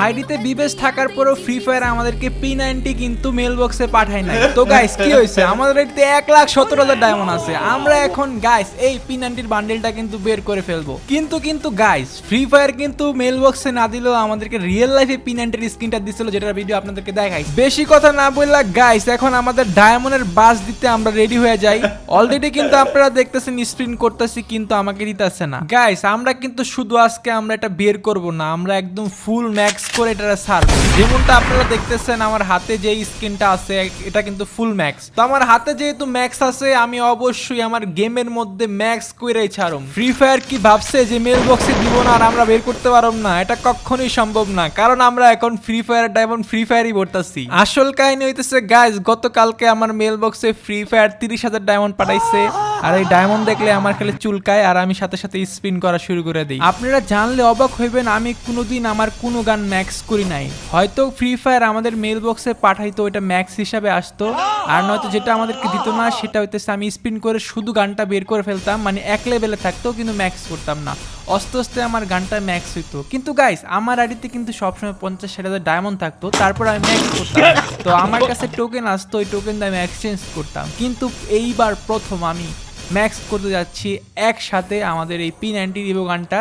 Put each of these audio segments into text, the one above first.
আইডিতে বিবেশ থাকার পরও ফ্রি ফায়ার আমাদেরকে পি নাইনটি কিন্তু মেল বক্সে পাঠায় নাই। তো গাইস কি হয়েছে? আমাদের আইডিতে এক লাখ সতেরো হাজার ডায়মন্ড আছে। আমরা এখন গাইস এই পি নাইনটির বান্ডেলটা কিন্তু বের করে ফেলব। কিন্তু কিন্তু গাইস ফ্রি ফায়ার কিন্তু মেল বক্সে না দিলেও আমাদেরকে রিয়েল লাইফে পি নাইনটির স্ক্রিনটা দিছিল যেটার ভিডিও আপনাদেরকে দেখাই। বেশি কথা না বললা গাইস এখন আমাদের ডায়মন্ডের বাস দিতে আমরা রেডি হয়ে যাই। অলরেডি কিন্তু আপনারা দেখতেছেন স্প্রিন করতেছি, কিন্তু আমাকে দিতেছে না। গাইস আমরা কিন্তু শুধু আজকে আমরা এটা বের করব না, আমরা একদম ফুল ম্যাক্স করে এটা ছাড়বো যেমনটা আপনারা দেখতেছেন, আমার হাতে যে স্ক্রিনটা আছে, এটা কিন্তু ফুল ম্যাক্স তো আমার হাতে যেহেতু ম্যাক্স আছে, আমি অবশ্যই আমার গেমের মধ্যে ম্যাক্স করেই ছাড়ুম। ফ্রি ফায়ার কি ভাবছে যে মেল বক্সে দিব না আর আমরা বের করতে পারব না? এটা কখনোই সম্ভব না, কারণ আমরা এখন ফ্রি ফায়ার ডায়মন্ড ফ্রি ফায়ারই ভরতাছি। আসল কাহিনী হইতেছে গাইজ গতকালকে আমার মেল বক্সে ফ্রি ফায়ার তিরিশ হাজার ডায়মন্ড পাঠাইছে। আর এই ডায়মন্ড দেখলে আমার খালি চুলকায় আর আমি সাথে সাথে স্পিন করা শুরু করে দিই। আপনারা জানলে অবাক হইবেন, আমি কোনোদিন আমার কোনো গান ম্যাক্স করি নাই। হয়তো ফ্রি ফায়ার আমাদের মেল বক্সে পাঠাইতো, ওইটা ম্যাক্স হিসাবে আসতো। আর নয়তো যেটা আমাদেরকে দিত না, সেটা হইতেছে আমি স্পিন করে শুধু গানটা বের করে ফেলতাম মানে এক লেভেলে থাকতো, কিন্তু ম্যাক্স করতাম না। আস্তে আস্তে আমার গানটা ম্যাক্স হইতো। কিন্তু গাইস আমার আইডিতে কিন্তু সবসময় পঞ্চাশ ষাট হাজার ডায়মন্ড থাকতো, তারপর আমি ম্যাক্স করতাম তো আমার কাছে টোকেন আসতো, ওই টোকেন দিয়ে আমি এক্সচেঞ্জ করতাম। কিন্তু এইবার প্রথম আমি ম্যাক্স করতে যাচ্ছি একসাথে আমাদের এই পি নাইনটি রিভো গানটা।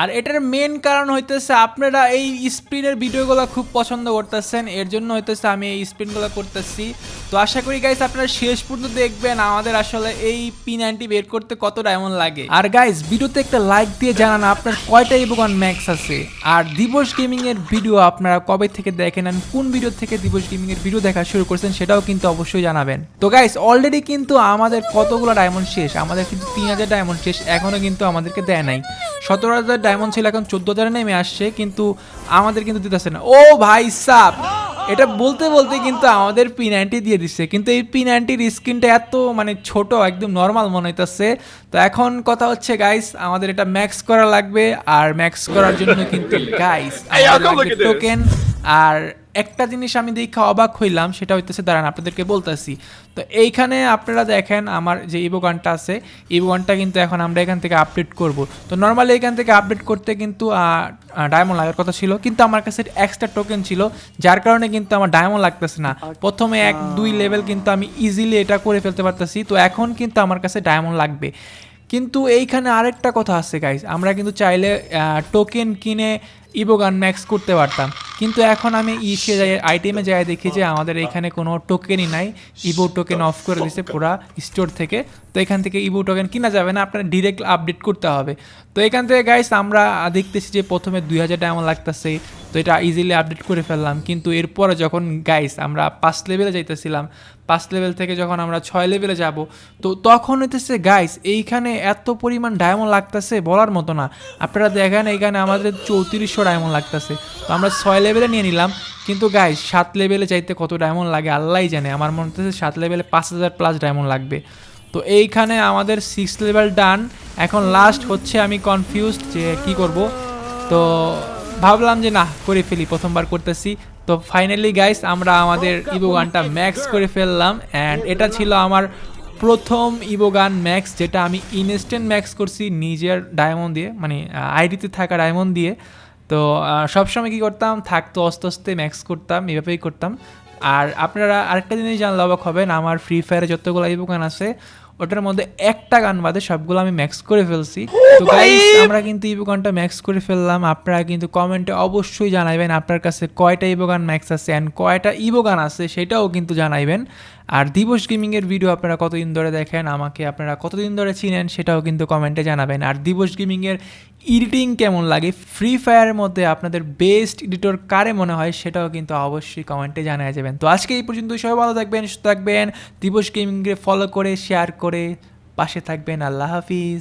আর এটার মেন কারণ হইতেছে আপনারা এই স্পিনের ভিডিওগুলো খুব পছন্দ করতেছেন এর জন্য হইতেছে আমি এই স্পিনগুলো করতেছি। তো আশা করি গাইস আপনারা শেষ পর্যন্ত দেখবেন আমাদের আসলে এই পি নাইনটি বের করতে কত ডায়মন্ড লাগে। আর গাইস ভিডিওতে একটা লাইক দিয়ে জানান আপনার কয়টা ইবোগান ম্যাক্স আছে। আর দিবস গেমিং এর ভিডিও আপনারা কবে থেকে দেখেন আর কোন ভিডিও থেকে দিবস গেমিং এর ভিডিও দেখা শুরু করছেন সেটাও কিন্তু অবশ্যই জানাবেন। তো গাইস অলরেডি কিন্তু আমাদের কতগুলো ডায়মন্ড শেষ আমাদের কিন্তু তিন হাজার ডায়মন্ড শেষ এখনও কিন্তু আমাদেরকে দেয় নাই। সতেরো হাজার ডায়মন্ড ছিল এখন চোদ্দ হাজারে নেমে আসছে কিন্তু আমাদের কিন্তু দিতেছে না। ও ভাই সাপ এটা বলতে বলতে কিন্তু আমাদের পি নাইনটি দিয়ে দিচ্ছে কিন্তু এই পি নাইনটির স্ক্রিনটা এত মানে ছোট একদম নর্মাল মনে হইতেছে। তো এখন কথা হচ্ছে গাইস আমাদের এটা ম্যাক্স করা লাগবে আর ম্যাক্স করার জন্য কিন্তু গাইস টোকেন আর একটা জিনিস আমি দেখা অবাক হইলাম সেটা হইতেছে দাঁড়ান আপনাদেরকে বলতেছি। তো এইখানে আপনারা দেখেন আমার যে ইভো গানটা আছে ইভো গানটা কিন্তু এখন আমরা এখান থেকে আপডেট করব। তো নর্মালি এখান থেকে আপডেট করতে কিন্তু ডায়মন্ড লাগার কথা ছিল কিন্তু আমার কাছে এক্সট্রা টোকেন ছিল যার কারণে কিন্তু আমার ডায়মন্ড লাগতেছে না। প্রথমে এক দুই লেভেল কিন্তু আমি ইজিলি এটা করে ফেলতে পারতেছি তো এখন কিন্তু আমার কাছে ডায়মন্ড লাগবে। কিন্তু এইখানে আরেকটা কথা আছে গাইজ আমরা কিন্তু চাইলে টোকেন কিনে ইভো গান ম্যাক্স করতে পারতাম। কিন্তু এখন আমি ইসে যাই আইটেমে যাই দেখি যে আমাদের এখানে কোনো টোকেনই নাই ইবো টোকেন অফ করে দিছে পুরা স্টোর থেকে। তো এখান থেকে ইবো টোকেন কিনা যাবে না আপনার ডিরেক্ট আপডেট করতে হবে। তো এখান থেকে গাইস আমরা দেখতেছি যে প্রথমে দুই হাজার ডায়মন্ড লাগতেছে। তো এটা ইজিলি আপডেট করে ফেললাম। কিন্তু এরপরে যখন গাইস আমরা পাঁচ লেভেলে যাইতেছিলাম পাঁচ লেভেল থেকে যখন আমরা ছয় লেভেলে যাব তো তখন হইতেছে গাইস এইখানে এত পরিমাণ ডায়মন্ড লাগতেছে বলার মতো না। আপনারা দেখেন এইখানে আমাদের চৌত্রিশশো ডায়মন্ড লাগতেছে। তো আমরা ছয় লেভেলে নিয়ে নিলাম। কিন্তু গাইস সাত লেভেলে চাইতে কত ডায়মন্ড লাগে আল্লাহই জানে। আমার মনে হচ্ছে সাত লেভেলে পাঁচ হাজার প্লাস ডায়মন্ড লাগবে। তো এইখানে আমাদের সিক্স লেভেল ডান এখন লাস্ট হচ্ছে আমি কনফিউজড যে কি করব। তো ভাবলাম যে না, করে ফেলি, প্রথমবার করতেছি। তো ফাইনালি গাইস আমরা আমাদের ইভো গানটা ম্যাক্স করে ফেললাম। অ্যান্ড এটা ছিল আমার প্রথম ইভো গান ম্যাক্স যেটা আমি ইনস্ট্যান্ট ম্যাক্স করছি নিজের ডায়মন্ড দিয়ে মানে আইডিতে থাকা ডায়মন্ড দিয়ে। তো সবসময় কী করতাম? থাকতো আস্তে আস্তে ম্যাক্স করতাম, এভাবেই করতাম। আর আপনারা আরেকটা জিনিস জানলে অবাক হবেন, আমার ফ্রি ফায়ারে যতগুলো ইভো গান আছে, ওটার মধ্যে একটা গান বাদে সবগুলো আমি ম্যাক্স করে ফেলছি। তো আমরা কিন্তু ইভো গানটা ম্যাক্স করে ফেললাম। আপনারা কিন্তু কমেন্টে অবশ্যই জানাইবেন আপনার কাছে কয়টা ইভো গান ম্যাক্স আছে অ্যান্ড কয়টা ইভো গান আছে সেটাও কিন্তু জানাইবেন। আর দিবস গেমিংয়ের ভিডিও আপনারা কতদিন ধরে দেখেন, আমাকে আপনারা কতদিন ধরে চিনেন সেটাও কিন্তু কমেন্টে জানাবেন। আর দিবস গেমিংয়ের এডিটিং কেমন লাগে? ফ্রি ফায়ারের মধ্যে আপনাদের বেস্ট এডিটর কারে মনে হয় সেটাও কিন্তু অবশ্যই কমেন্টে জানা যাবেন। তো আজকে এই পর্যন্ত সবাই ভালো থাকবেন, সুস্থ থাকবেন। দিবস গেমিংকে ফলো করে শেয়ার করে পাশে থাকবেন। আল্লাহ হাফিজ।